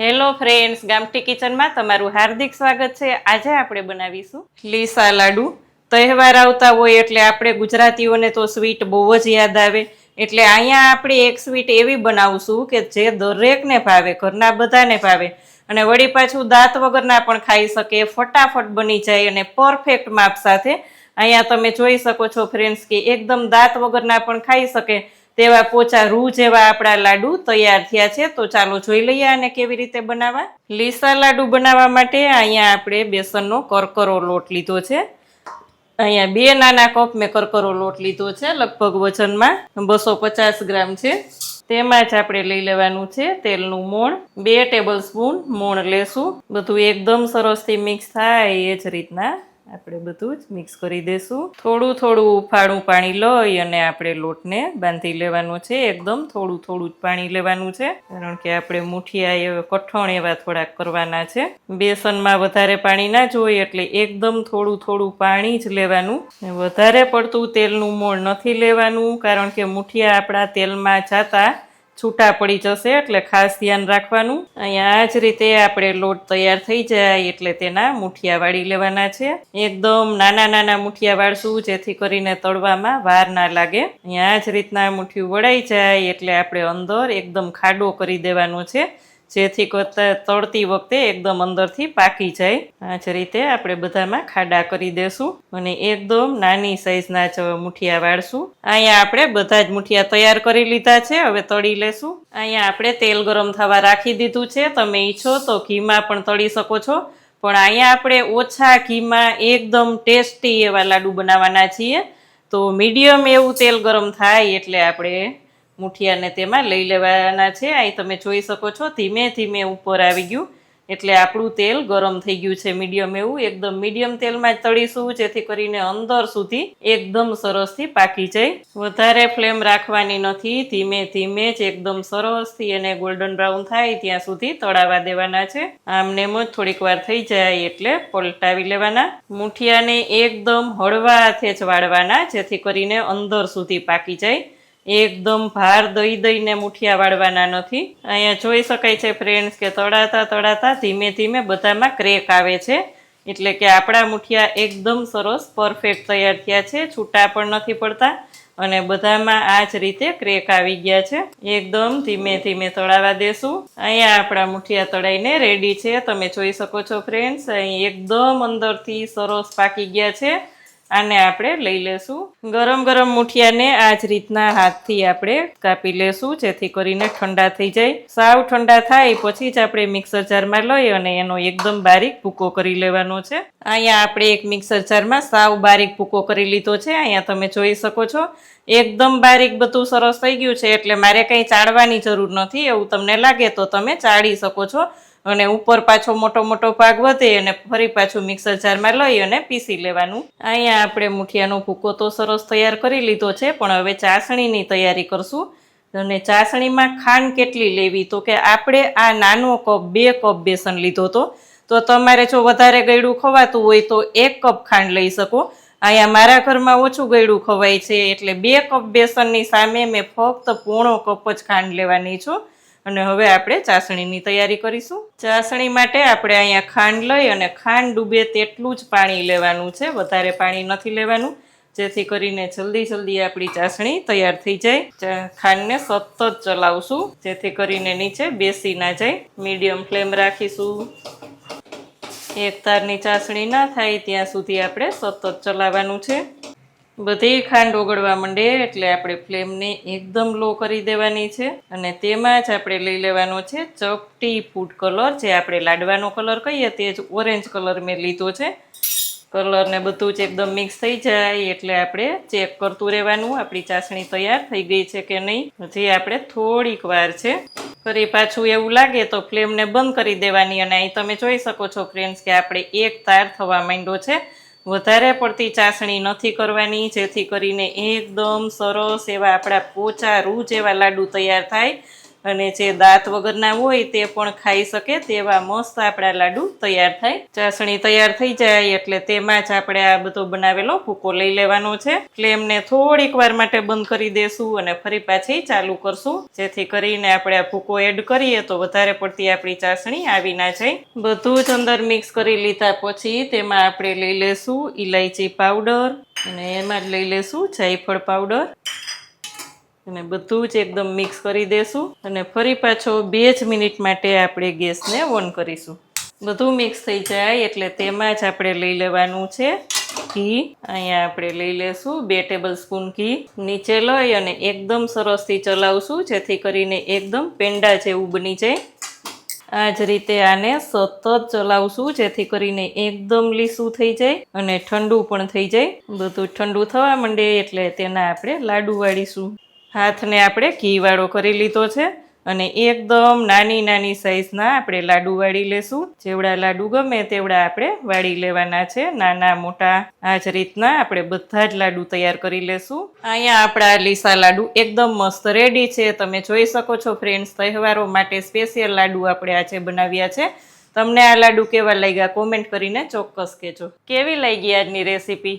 Hello friends, ગામઠી કિચનમાં તમારું હાર્દિક સ્વાગત છે. આજે આપણે બનાવીશું લીસા લાડુ. તહેવાર આવતા હોય એટલે આપણે ગુજરાતીઓને તો સ્વીટ બહુ જ યાદ આવે. એટલે અહીંયા આપણે એક સ્વીટ એવી બનાવશું કે જે દરેકને ભાવે, ઘરના બધાને ભાવે. અને વળી પાછું દાંત વગરના પણ ખાઈ શકે, ફટાફટ બની જાય અને પરફેક્ટ માપ સાથે. અહીંયા તમે જોઈ શકો છો ફ્રેન્ડ્સ કે એકદમ દાંત વગરના પણ ખાઈ શકે. તેવા પોચા રૂ જેવા આપણા લાડુ તૈયાર થયા છે, તો ચાલો જોઈ લઈએ આને કેવી રીતે બનાવવા. લીસા લાડુ બનાવવા માટે અહીંયા આપણે બેસનનો કરકરો લોટ લીધો છે. અહીંયા બે નાના કપ મેં કરકરો લોટ લીધો છે, લગભગ વજનમાં બસો પચાસ ગ્રામ છે. તેમાં જ આપણે લઈ લેવાનું છે તેલનું મોણ, બે ટેબલ સ્પૂન મોણ લેશું બધું એકદમ સરસથી મિક્સ થાય એ જ રીતના. આપણે બધું જ મિક્સ કરી દેશું. થોડું થોડું ઉફાળું પાણી લઈ અને આપણે લોટને બાંધી લેવાનું છે. એકદમ થોડું થોડું જ પાણી લેવાનું છે. કારણ કે આપણે મુઠિયા કઠણ એવા થોડાક કરવાના છે. બેસનમાં વધારે પાણી ના જોઈએ એટલે એકદમ થોડું થોડું પાણી જ લેવાનું. વધારે પડતું તેલનું મોણ નથી લેવાનું, કારણ કે મુઠિયા આપણા તેલમાં જાતા છૂટા પડી જશે એટલે ખાસ ધ્યાન રાખવાનું. અહીંયા આ જ રીતે આપણે લોટ તૈયાર થઈ જાય એટલે તેના મુઠિયા વાળી લેવાના છે. એકદમ નાના નાના મુઠિયા વાળશું જેથી કરીને તળવામાં વાર ના લાગે. અહીંયા આ જ રીતના મુઠિયું વળાઈ જાય એટલે આપણે અંદર એકદમ ખાડો કરી દેવાનો છે. જેથી તળતી વખતે એકદમ અંદરથી પાકી જાય. આ જ રીતે આપણે બધામાં ખાડા કરી દેશું અને એકદમ નાની સાઈઝના જ મુઠિયા વાળશું. અહીંયા આપણે બધા જ મુઠિયા તૈયાર કરી લીધા છે, હવે તળી લેશું. અહીંયા આપણે તેલ ગરમ થવા રાખી દીધું છે. તમે ઈચ્છો તો ઘીમાં પણ તળી શકો છો. પણ અહીંયા આપણે ઓછા ઘીમાં એકદમ ટેસ્ટી એવા લાડુ બનાવવાના છીએ. તો મીડિયમ એવું તેલ ગરમ થાય એટલે આપણે મુઠિયાને તેમાં લઈ લેવાના છે. અહીં તમે જોઈ શકો છો, ધીમે ધીમે ઉપર આવી ગયું. એટલે આપણું તેલ ગરમ થઈ ગયું છે મીડિયમ એવું. એકદમ મીડિયમ તેલમાં જ તળીશું, જેથી કરીને અંદર સુધી એકદમ સરસથી પાકી જાય. વધારે ફ્લેમ રાખવાની નથી. ધીમે ધીમે જ એકદમ સરસથી એને ગોલ્ડન બ્રાઉન થાય ત્યાં સુધી તળાવા દેવાના છે. આમને જ થોડીક વાર થઈ જાય એટલે પલટાવી લેવાના. મુઠિયાને એકદમ હળવા હાથે જ વાળવાના, જેથી કરીને અંદર સુધી પાકી જાય. એકદમ ભાર દઈ દઈને મુઠિયા વાળવાના નથી. અહીંયા જોઈ શકાય છે ફ્રેન્ડ્સ કે તળાતા તળાતા ધીમે ધીમે બધામાં ક્રેક આવે છે. એટલે કે આપણા મુઠિયા એકદમ સરસ પરફેક્ટ તૈયાર થયા છે, છૂટા પણ નથી પડતા અને બધામાં આ જ રીતે ક્રેક આવી ગયા છે. એકદમ ધીમે ધીમે તળાવા દેશું. અહીંયા આપણા મુઠિયા તળાઈને રેડી છે. તમે જોઈ શકો છો ફ્રેન્ડ્સ અહીં એકદમ અંદરથી સરસ પાકી ગયા છે. આને આપણે લઈ લેશું. ગરમ ગરમ મુઠિયાને આ જ રીતના હાથથી આપણે કાપી લેશું, જેથી કરીને ઠંડા થઈ જાય. સાવ ઠંડા થાય પછી જ આપણે મિક્સર જારમાં લઈ અને એનો એકદમ બારીક ભૂકો કરી લેવાનો છે. અહીંયા આપણે એક મિક્સર જારમાં સાવ બારીક ભૂકો કરી લીધો છે. અહીંયા તમે જોઈ શકો છો. એકદમ બારીક બધું સરસ થઈ ગયું છે. એટલે મારે કંઈ ચાળવાની જરૂર નથી. એવું તમને લાગે તો તમે ચાળી શકો છો. અને ઉપર પાછો મોટો મોટો ભાગ વધે અને ફરી પાછું મિક્સર જારમાં લઈ અને પીસી લેવાનું. અહીંયા આપણે મુઠિયાનો ભૂકો તો સરસ તૈયાર કરી લીધો છે, પણ હવે ચાસણીની તૈયારી કરશું. અને ચાસણીમાં ખાંડ કેટલી લેવી? તો કે આપણે આ નાનો કપ, બે કપ બેસન લીધો હતો. તો તમારે જો વધારે ગળ્યું ખવાતું હોય તો એક કપ ખાંડ લઈ શકો. અહીંયા મારા ઘરમાં ઓછું ગળ્યું ખવાય છે, એટલે બે કપ બેસનની સામે મેં ફક્ત પોણો કપ જ ખાંડ લેવાની છું. અને હવે આપણે ચાસણીની તૈયારી કરીશું. ચાસણી માટે આપણે અહીંયા ખાંડ લઈ અને ખાંડ ડૂબે તેટલું જ પાણી લેવાનું છે. વધારે પાણી નથી લેવાનું. જેથી કરીને જલ્દી જલ્દી આપણી ચાસણી તૈયાર થઈ જાય. ખાંડને સતત ચલાવશું. જેથી કરીને નીચે બેસી ના જાય. મીડિયમ ફ્લેમ રાખીશું. એક તારની ચાસણી ના થાય ત્યાં સુધી આપણે સતત ચલાવવાનું છે. બધી ખાંડ ઓગળવા માંડે એટલે આપણે ફ્લેમને એકદમ લો કરી દેવાની છે અને તેમાં જ આપણે લઈ લેવાનો છે ચપટી ફૂડ કલર, જે આપણે લાડવાનો કલર કહીએ તે જ ઓરેન્જ કલર મેં લીધો છે. કલર ને બધું જ એકદમ મિક્સ થઈ જાય એટલે આપણે ચેક કરતું રહેવાનું, આપણી ચાસણી તૈયાર થઈ ગઈ છે કે નહીં હજી આપણે થોડીક વાર છે. ફરી પાછું એવું લાગે તો ફ્લેમને બંધ કરી દેવાની અને અહીં તમે જોઈ શકો છો ફ્રેન્ડ્સ કે આપણે એક તાર થવા માંડ્યો છે. વધારે પડતી ચાસણી નથી કરવાની, જેથી કરીને એકદમ સરસ એવા આપણા પોચા રૂ જેવા લાડુ તૈયાર થાય. અને જે દાંત વગરના હોય તે પણ ખાઈ શકે તેવા મસ્ત આપણા લાડુ તૈયાર થાય. ચાસણી તૈયાર થઈ જાય એટલે તેમાં જ આપણે આ બધો બનાવેલો ભૂકો લઈ લેવાનો છે. ફ્લેમને થોડીક વાર માટે બંધ કરી દેશું અને ફરી પાછી ચાલુ કરશું. જેથી કરીને આપણે આ ભૂકો એડ કરીએ તો વધારે પડતી આપણી ચાસણી આવી ના જાય. બધું જ અંદર મિક્સ કરી લીધા પછી તેમાં આપણે લઈ લેશું ઇલાયચી પાવડર અને એમાં જ લઈ લેશું જાયફળ પાવડર. અને બધું જ એકદમ મિક્સ કરી દેશું અને ફરી પાછો બે જ મિનિટ માટે આપણે ગેસને ઓન કરીશું. બધું મિક્સ થઈ જાય એટલે તેમાં જ આપણે લઈ લેવાનું છે ઘી. અહીંયા આપણે લઈ લેશું બે ટેબલ સ્પૂન ઘી. નીચે લઈ અને એકદમ સરસથી ચલાવશું, જેથી કરીને એકદમ પેંડા જેવું બની જાય. આ જ રીતે આને સતત ચલાવશું, જેથી કરીને એકદમ લીસું થઈ જાય અને ઠંડુ પણ થઈ જાય. બધું ઠંડુ થવા માંડે એટલે તેના આપણે લાડુ વાળીશું. હાથને આપણે ઘી વાળો કરી લીધો છે અને એકદમ નાની નાની સાઈઝના આપણે લાડુ વાળી લેશું. જેવડા લાડુ ગમે તેવડા આપણે વાળી લેવાના છે. નાના મોટા આ જ રીતના આપણે બધા જ લાડુ તૈયાર કરી લેશું. અહીંયા આપણા લીસા લાડુ એકદમ મસ્ત રેડી છે. તમે જોઈ શકો છો ફ્રેન્ડ્સ તહેવારો માટે સ્પેશિયલ લાડુ આપણે આજે બનાવ્યા છે. તમને આ લાડુ કેવા લાગ્યા? કોમેન્ટ કરીને ચોક્કસ કહેજો. કેવી લાગી આજની રેસીપી